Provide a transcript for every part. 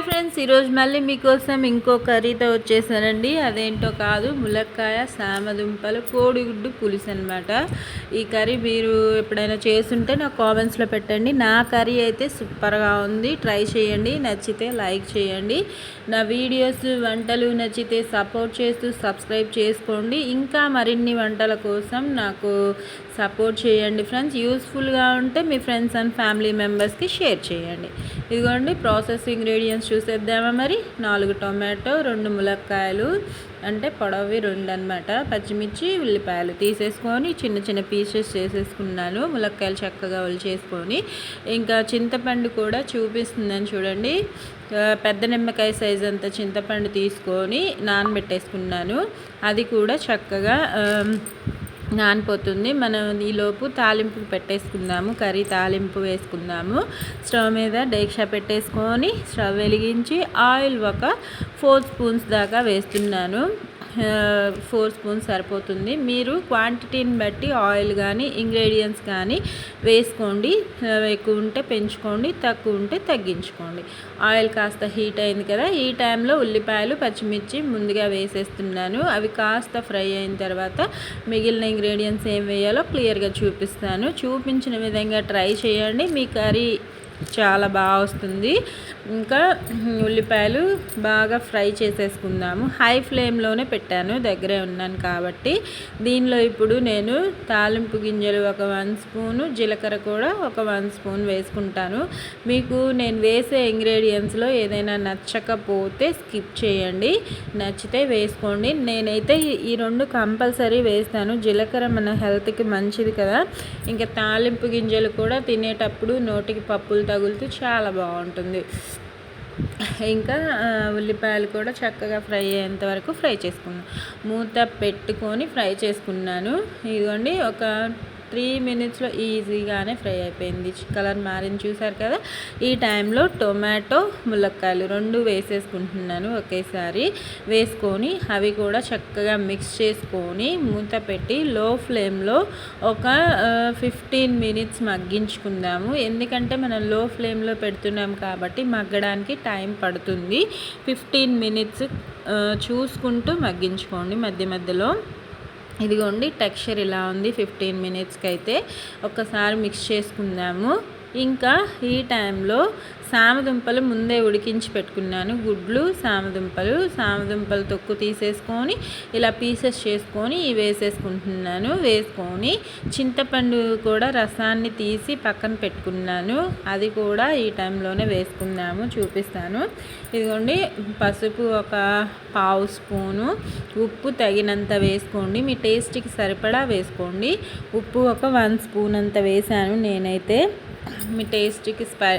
Hi friends ఈరోజు మళ్ళీ మీకోసం ఇంకో కర్రీతో వచ్చేసానండి. అదేంటో కాదు ములక్కాయ సామదుంపలు కోడిగుడ్డు పులుసు అనమాట ఈ కర్రీ మీరు ఎప్పుడైనా చేసుంటే నాకు కామెంట్స్లో పెట్టండి. నా కర్రీ అయితే సూపర్గా ఉంది. ట్రై చేయండి నచ్చితే లైక్ చేయండి. నా వీడియోస్ వంటలు నచ్చితే సపోర్ట్ చేస్తూ సబ్స్క్రైబ్ చేసుకోండి. ఇంకా మరిన్ని వంటల కోసం నాకు సపోర్ట్ చేయండి ఫ్రెండ్స్. యూస్ఫుల్గా ఉంటే మీ ఫ్రెండ్స్ అండ్ ఫ్యామిలీ మెంబర్స్కి షేర్ చేయండి. ఇదిగోండి ప్రాసెస్ ఇంగ్రీడియంట్స్ చూసేద్దామా మరి? నాలుగు టొమాటో రెండు ములక్కాయలు అంటే పొడవి రెండు అనమాట పచ్చిమిర్చి ఉల్లిపాయలు తీసేసుకొని చిన్న చిన్న పీసెస్ చేసేసుకున్నాను. ములక్కాయలు చక్కగా చేసుకొని ఇంకా చింతపండు కూడా చూపిస్తుందని చూడండి. పెద్ద నిమ్మకాయ సైజ్ అంత చింతపండు తీసుకొని నానబెట్టేసుకున్నాను. అది కూడా చక్కగా నానిపోతుంది. మనం ఈలోపు తాలింపు పెట్టేసుకుందాము కర్రీ తాలింపు వేసుకుందాము. స్టవ్ మీద డేక్షా పెట్టేసుకొని స్టవ్ వెలిగించి ఆయిల్ ఒక ఫోర్ స్పూన్స్ దాకా వేస్తున్నాను. ఫోర్ స్పూన్స్ సరిపోతుంది. మీరు క్వాంటిటీని బట్టి ఆయిల్ కానీ ఇంగ్రీడియంట్స్ కానీ వేసుకోండి. ఎక్కువ ఉంటే పెంచుకోండి తక్కువ ఉంటే తగ్గించుకోండి. ఆయిల్ కాస్త హీట్ అయింది కదా ఈ టైంలో ఉల్లిపాయలు పచ్చిమిర్చి ముందుగా వేసేస్తున్నాను. అవి కాస్త ఫ్రై అయిన తర్వాత మిగిలిన ఇంగ్రీడియంట్స్ ఏం వేయాలో క్లియర్గా చూపిస్తాను. చూపించిన విధంగా ట్రై చేయండి. మీ కర్రీ చాలా బాగా వస్తుంది. ఇంకా ఉల్లిపాయలు బాగా ఫ్రై చేసేసుకుందాము. హై ఫ్లేమ్లోనే పెట్టాను దగ్గరే ఉన్నాను కాబట్టి. దీనిలో ఇప్పుడు నేను తాలింపు గింజలు ఒక వన్ స్పూను జీలకర్ర కూడా ఒక వన్ స్పూన్ వేసుకుంటాను. మీకు నేను వేసే ఇంగ్రీడియంట్స్లో ఏదైనా నచ్చకపోతే స్కిప్ చేయండి. నచ్చితే వేసుకోండి. నేనైతే ఈ రెండు కంపల్సరీ వేస్తాను. జీలకర్ర మన హెల్త్కి మంచిది కదా. ఇంకా తాలింపు గింజలు కూడా తినేటప్పుడు నోటికి పప్పులు తగులుతూ చాలా బాగుంటుంది. ఇంకా ఉల్లిపాయలు కూడా చక్కగా ఫ్రై అయ్యేంత వరకు ఫ్రై చేసుకున్నాను మూత పెట్టుకొని ఫ్రై చేసుకున్నాను. ఇదిగోండి ఒక త్రీ మినిట్స్లో ఈజీగానే ఫ్రై అయిపోయింది. కలర్ మారింది చూసారు కదా? ఈ టైంలో టొమాటో ములక్కాయలు రెండు వేసేసుకుంటున్నాను ఒకేసారి. వేసుకొని అవి కూడా చక్కగా మిక్స్ చేసుకొని మూత పెట్టి లో ఫ్లేమ్లో ఒక ఫిఫ్టీన్ మినిట్స్ మగ్గించుకుందాము. ఎందుకంటే మనం లో ఫ్లేమ్లో పెడుతున్నాం కాబట్టి మగ్గడానికి టైం పడుతుంది. ఫిఫ్టీన్ మినిట్స్ చూసుకుంటూ మగ్గించుకోండి మధ్య మధ్యలో. ఇదిగోండి టెక్స్చర్ ఇలా ఉంది ఫిఫ్టీన్ మినిట్స్కి అయితే ఒక్కసారి మిక్స్ చేసుకుందాము. ఇంకా ఈ టైంలో సామదుంపలు ముందే ఉడికించి పెట్టుకున్నాను. గుడ్లు సామదుంపలు సామదుంపలు తొక్కు తీసేసుకొని ఇలా పీసెస్ చేసుకొని వేసేసుకుంటున్నాను. వేసుకొని చింతపండు కూడా రసాన్ని తీసి పక్కన పెట్టుకున్నాను. అది కూడా ఈ టైంలోనే వేసుకుందాము చూపిస్తాను. ఇదిగోండి పసుపు ఒక పావు స్పూను. ఉప్పు తగినంత వేసుకోండి. మీ టేస్ట్కి సరిపడా వేసుకోండి. ఉప్పు ఒక వన్ స్పూన్ అంత వేసాను నేనైతే. మీ టేస్ట్కి స్పై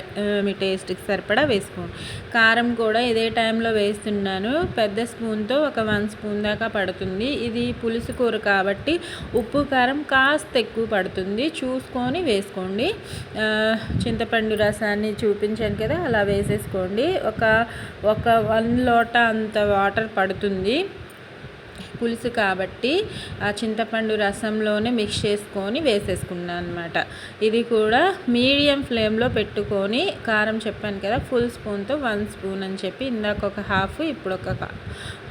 మీ టేస్ట్కి సరిపడా వేసుకోండి కారం కూడా ఇదే టైంలో వేస్తున్నాను. పెద్ద స్పూన్తో ఒక వన్ స్పూన్ దాకా పడుతుంది. ఇది పులుసు కూర కాబట్టి ఉప్పు కారం కాస్త ఎక్కువ పడుతుంది. చూసుకొని వేసుకోండి. చింతపండు రసాన్ని చూపించాను కదా అలా వేసేసుకోండి. ఒక ఒక వన్ లోట అంత వాటర్ పడుతుంది. పులుసు కాబట్టి ఆ చింతపండు రసంలోనే మిక్స్ చేసుకొని వేసేసుకున్నాను అనమాట ఇది కూడా మీడియం ఫ్లేమ్లో పెట్టుకొని కారం చెప్పాను కదా ఫుల్ స్పూన్తో వన్ స్పూన్ అని చెప్పి ఇందాక ఒక హాఫ్ ఇప్పుడు ఒక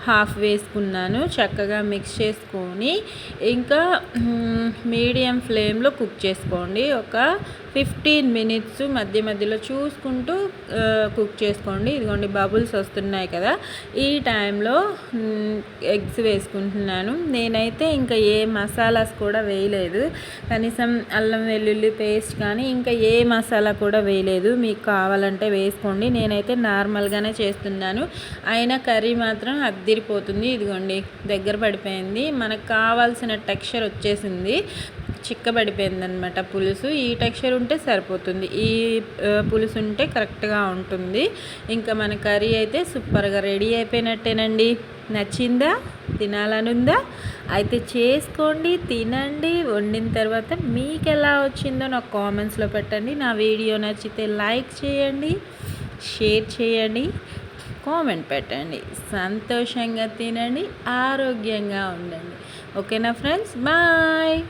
హాఫ్ వేసుకున్నాను చక్కగా మిక్స్ చేసుకొని ఇంకా మీడియం ఫ్లేమ్లో కుక్ చేసుకోండి. ఒక ఫిఫ్టీన్ మినిట్స్ మధ్య మధ్యలో చూసుకుంటూ కుక్ చేసుకోండి. ఇదిగోండి బబుల్స్ వస్తున్నాయి కదా. ఈ టైంలో ఎగ్స్ వేసుకుంటున్నాను. నేనైతే ఇంకా ఏ మసాలాస్ కూడా వేయలేదు. కనీసం అల్లం వెల్లుల్లి పేస్ట్ కానీ ఇంకా ఏ మసాలా కూడా వేయలేదు. మీకు కావాలంటే వేసుకోండి. నేనైతే నార్మల్గానే చేస్తున్నాను. అయినా కర్రీ మాత్రం అద్దె అదిరిపోతుంది. ఇదిగోండి దగ్గర పడిపోయింది. మనకు కావాల్సిన టెక్స్చర్ వచ్చేసింది. చిక్కబడిపోయింది అనమాట పులుసు. ఈ టెక్స్చర్ ఉంటే సరిపోతుంది. ఈ పులుసు ఉంటే కరెక్ట్గా ఉంటుంది. ఇంకా మన కర్రీ అయితే సూపర్గా రెడీ అయిపోయినట్టేనండి. నచ్చిందా? తినాలనుందా? అయితే చేసుకోండి తినండి. వండిన తర్వాత మీకు ఎలా వచ్చిందో నాకు కామెంట్స్లో పెట్టండి. నా వీడియో నచ్చితే లైక్ చేయండి షేర్ చేయండి. కామెంట్ పెట్టండి. సంతోషంగా తినండి ఆరోగ్యంగా ఉండండి. ఓకేనా ఫ్రెండ్స్? బాయ్!